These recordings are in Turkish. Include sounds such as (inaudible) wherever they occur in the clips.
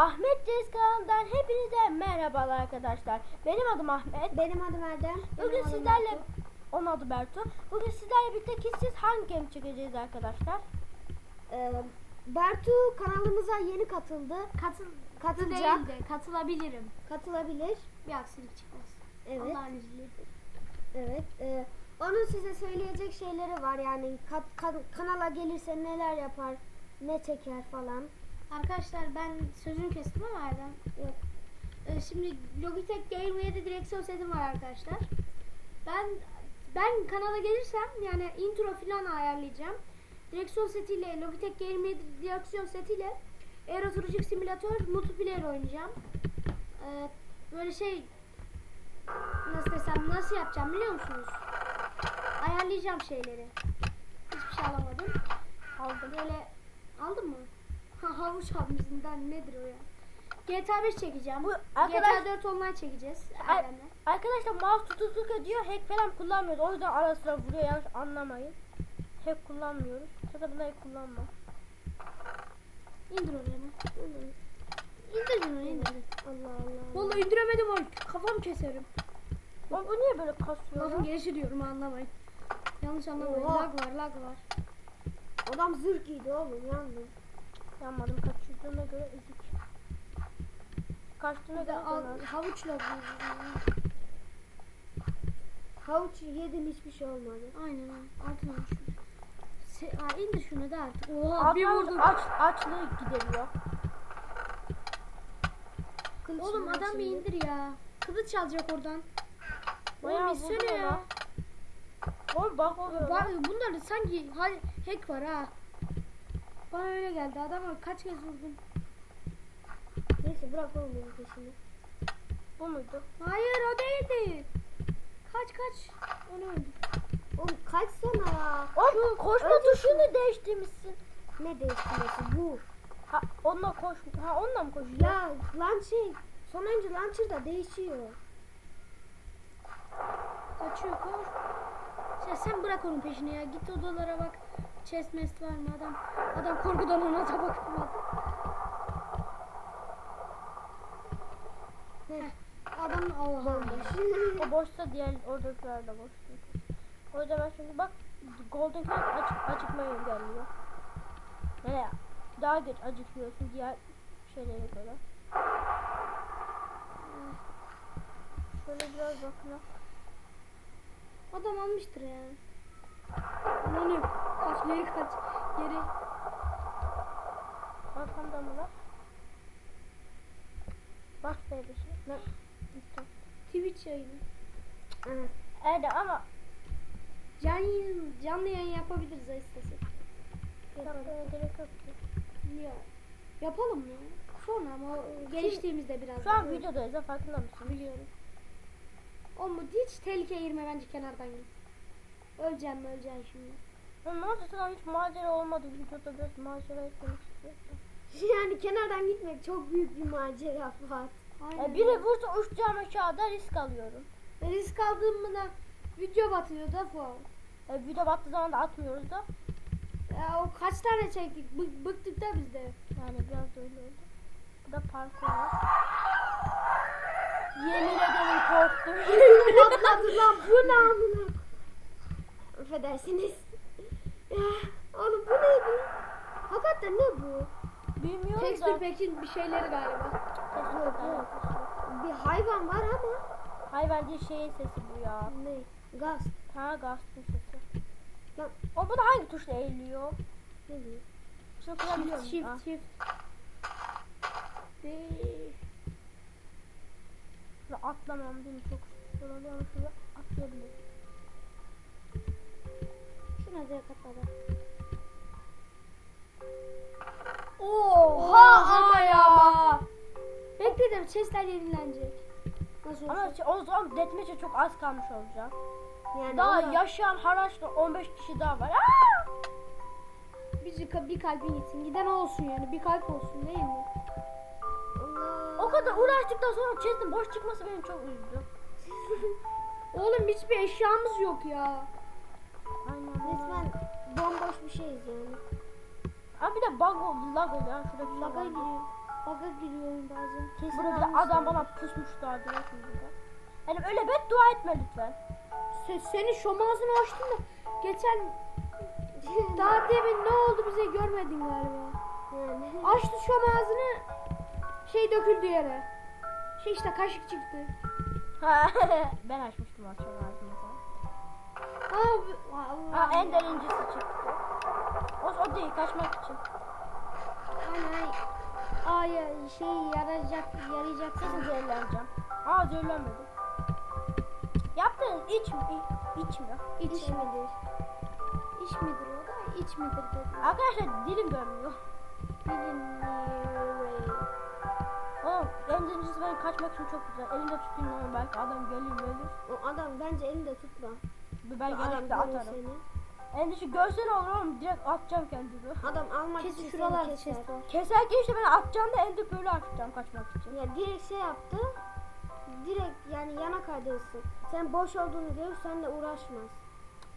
Ahmet Deniz kanalından hepinize merhabalar arkadaşlar. Benim adım Ahmet. Benim adım Erdem. Bugün Benim adım sizlerle Bertu. onun adı Bertu. Bugün sizlerle birlikte kesin hangi game çekeceğiz arkadaşlar? Ee, Bertu kanalımıza yeni katıldı. Katıl Katılacak. değil de katılabilirim. Katılabilir. Bir aksilik çıkmaz. Evet. Allah'ın izniyle. Evet. Ee, onun size söyleyecek şeyleri var. Yani kat- kan- kanala gelirse neler yapar, ne çeker falan. Arkadaşlar ben sözünü kestim ama Erdem. Yok. Ee, şimdi Logitech Game 7 direksiyon setim var arkadaşlar. Ben ben kanala gelirsem yani intro falan ayarlayacağım. Direksiyon setiyle Logitech Game 7 direksiyon setiyle Aero Trucking Simulator multiplayer oynayacağım. Ee, böyle şey nasıl desem nasıl yapacağım biliyor musunuz? Ayarlayacağım şeyleri. Hiçbir şey alamadım. Aldım. Böyle aldın mı? Ha havuç hamisinden nedir o ya? GTA 5 çekeceğim. Bu arkadaş- GTA 4 online çekeceğiz. Ar- arkadaşlar mouse tutukluk ediyor. Hack falan kullanmıyoruz. O yüzden ara sıra vuruyor. Yanlış anlamayın. Hack kullanmıyoruz. Zaten bunları kullanmam. İndir oraya mı? İndir şunu indir. Allah Allah. Vallahi indiremedim onu. Kafam keserim. Ama bu niye böyle kasıyor? Gelişi diyorum anlamayın. Yanlış anlamayın. Oha. Lag var lag var. Adam zırh giydi oğlum yandım. Yanmadım. Kaçırdığına göre ezik. Kaçtığına Bir göre al, havuçla Havuç yedim hiçbir şey olmadı. Aynen aynen. Altına al şunu. Se ha, indir şunu da artık. Oha bir Alttan vurdum. aç, açlığı gideriyor. Kılıç Oğlum adam bir içinde. indir ya. Kılıç alacak oradan. Bayağı Oğlum insene ya. Oğlum bak oluyor. Bak, bunlarda sanki ha- hack var ha. Bana öyle geldi. Adama kaç kez vurdum. Neyse bırak oğlum benim peşimi. Bu muydu? Hayır o değildi. Kaç kaç. Onu öldü. Oğlum kaçsana. Oğlum koşma önce tuşunu değiştirmişsin. Ne değiştirmesi bu? Ha onunla koş. Ha onunla mı koşuyor? Ya lan şey sonuncu launcher da değişiyor. Kaçıyor koş. Sen, sen bırak onun peşini ya. Git odalara bak. Chest mest var mı adam? Adam korkudan ona da bakmadı. Adam Allah O boşsa diğer oradakiler de boş. O yüzden ben şimdi bak Golden Cat açık, acıkmayı engelliyor. Yani daha geç acıkıyorsun diğer şeylere göre. Şöyle biraz bakın. ha. Adam almıştır ya. Ananı kaç geri kaç. Geri. Arkamda mı var? Bak bebişi. Ne? Gittim. Twitch yayını. Evet. Evet ama Can yayın, canlı yayın yapabiliriz ha istesek. yapmaya gerek yok ki. Ya. Yapalım mı? Sonra ama geliştiğimizde biraz. Şu an videodayız ha farkında mısın? Biliyorum. Olmadı hiç tehlikeye girme bence kenardan git. Öleceğim öleceğim şimdi. Ya ne oldu sana hiç macera olmadı videoda biraz macera etmek istiyorsun. (laughs) Yani kenardan gitmek çok büyük bir macera Fuat. Aynen. E, biri vursa uçacağım aşağıda risk alıyorum. Risk aldığım mı da video batıyor da falan. E, video battığı zaman da atmıyoruz da. Ya o kaç tane çektik Bık, bıktık da biz de. Yani biraz da öyle oldu. Bu da parkur var. Yemin ederim korktum. (laughs) Patladı lan bu ne amına? Affedersiniz. Ya, oğlum bu neydi? Hakikaten ne bu? Bilmiyorum Texture da. Pack'in bir şeyleri galiba. Texture Yok. Bir hayvan var ama Hayvan değil şeyin sesi bu ya. ne? Gaz. Ha gazın sesi. Lan O bu da hangi tuşla eğiliyor? ne? Şunu kullanabiliyor Shift shift shift. Ve- Şurada atlamam değil mi? Çok zor oluyor ama şurada atlayabilirim. Da katladı. Oha ama ya. Bekledim chestler yenilenecek. Nasıl olsa. Ama şey- o zaman deathmatch'e çok az kalmış olacak. Yani Daha ona- yaşayan haraçla 15 kişi daha var. Aa! Bir, bir kalbin gitsin. Giden olsun yani. Bir kalp olsun değil mi? Allah. O kadar uğraştıktan sonra chest'in boş çıkması beni çok üzdü. Oğlum hiçbir eşyamız yok ya. Resmen bomboş bir şeyiz yani. Abi bir de bug oldu, lag oldu ya. Şurada bir şey Laga var. giriyor. Baga giriyorum bazen. Kesin Burada bir adam bana lan şimdi burada. Yani öyle beddua etme lütfen. Se, senin şom ağzını açtın da geçen (laughs) daha demin ne oldu bize görmedin galiba. Yani. Açtı şom ağzını şey döküldü yere. Şey işte kaşık çıktı. (laughs) Ben açmıştım akşam ağzımı. Abi vallahi. Ha en derincisi çıktı. O, o değil kaçmak için. Ana ay şey yarayacak yarayacak Kesin zehirleneceğim. Aa zehirlenmedim. Yaptığınız iç mi? İç mi? iç, İş midir? iç midir o da iç midir dedi. Arkadaşlar dilim dönmüyor. Bilmiyorum. Oğlum en derincisi benim kaçmak için çok güzel. Elimde tutayım ama belki adam gelir gelir. O adam bence elinde tutma. Ben görür atarım. seni. En dışı görsen olur oğlum direkt atacağım kendimi. Adam almak Kesin için şuralarda chest var. Keserken işte ben atacağım da ender böyle atacağım kaçmak için. Ya direkt şey yaptı. Direkt yani yana kaydırırsın. Sen boş olduğunu görür senle uğraşmaz.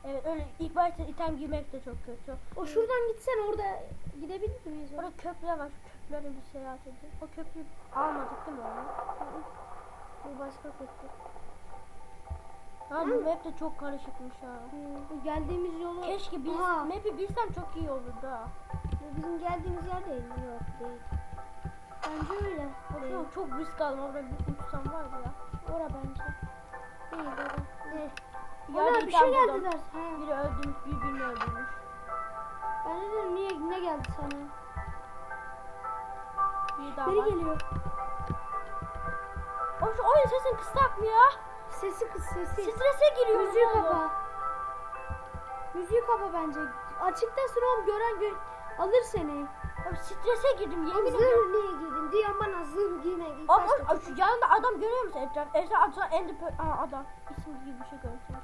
Evet öyle ilk başta item giymek de çok kötü. O şuradan gitsen orada gidebilir miyiz? Orada köprüler var. Köprülerle bir seyahat edelim. O köprüyü almadık değil mi onu? Bu başka kötü. Ha bu map de çok karışıkmış ha. Bu geldiğimiz yolu Keşke bil, Aha. map'i bilsem çok iyi olurdu ha. Bizim geldiğimiz yer değil? Yok değil. bence öyle. Baksana çok risk aldım. Orada bir uçsam var ya. Ora bence. Değil ora. Ne? Ana Yani bir şey geldi buldum. der. Ha. Biri öldürmüş, birbirini öldürmüş. Ben de dedim niye ne geldi sana? Bir daha Biri var. geliyor. O şu oyun sesin kıstak mı ya? Sesi kız sesi. Strese giriyor. Müziği kapa. Müziği kapa bence. Açıkta sıra oğlum gören gö alır seni. Oğlum strese girdim yemin ediyorum. zırh niye giydin? Diyor bana zırh giyme. başta. o- şu yanında adam görüyor musun etraf? Etraf adı Ender Pearl. Aa adam. İsim gibi bir şey görmüşüm.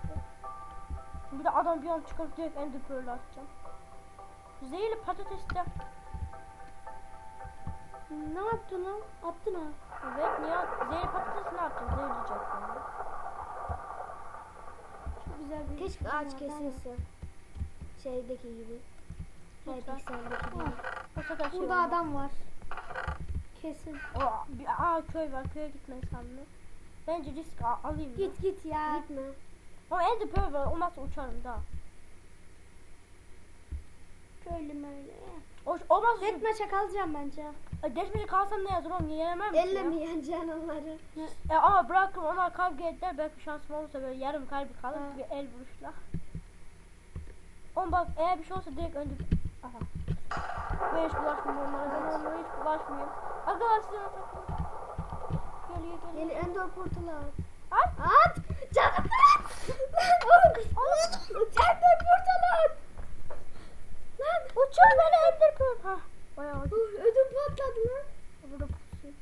Bir de adam bir an çıkarıp direkt Ender Pearl'ü atacağım. Zehirli patates de. Ne yaptın lan? Attın ha. Evet niye? Zehirli patates ne yapacağım? Zehirleyecek beni. Çok güzel bir Keşke şey ağaç kesilse. Şeydeki gibi. Lütfen. Hypixel'deki gibi. Şey Burada olmaz. adam var. Kesin. O, bir, aa köy var. Köye gitmesem mi? Bence risk al- alayım mı? Git git ya. Gitme. Ama Ender Pearl var. Olmazsa uçarım daha. Köylü möyle. O, olmazsa şu- Deathmatch'e kalacağım bence. E, Deşmece kalsam ne yazar oğlum? Yenemem ki Elle ya. mi yeneceksin onları? E, ama bırakın onlar kavga eder. Belki şansım olursa böyle yarım kalbi kalır. Ha. Bir el vuruşla. On bak eğer bir şey olsa direkt önce... Aha. Ben hiç bulaşmıyorum onlara. Ben onlara hiç bulaşmıyorum. Arkadaşlar. Geliyor geliyor. Gel Ender portalı at. At. At! Canım at! Lan oğlum! Ender portalı at! Uçuyor beni Ender Pearl. Ha. Bayağı ödüm patladı lan. Burada pusuyor.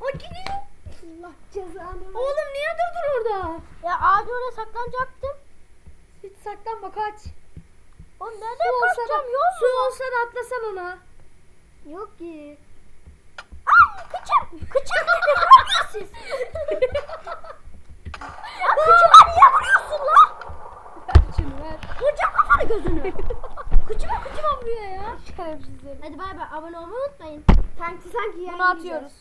O gidiyor. Allah cezanı. Oğlum niye durdun orada? Ya ağacın oraya saklanacaktım. Hiç saklanma kaç. Su nereden da, kaçacağım yok su mu? olsa da atlasan ona. Yok ki. Ay kıçım. Kıçım (laughs) siz? Şerefsizler. Hadi bay bay abone olmayı unutmayın. Sanki sanki Bunu atıyoruz.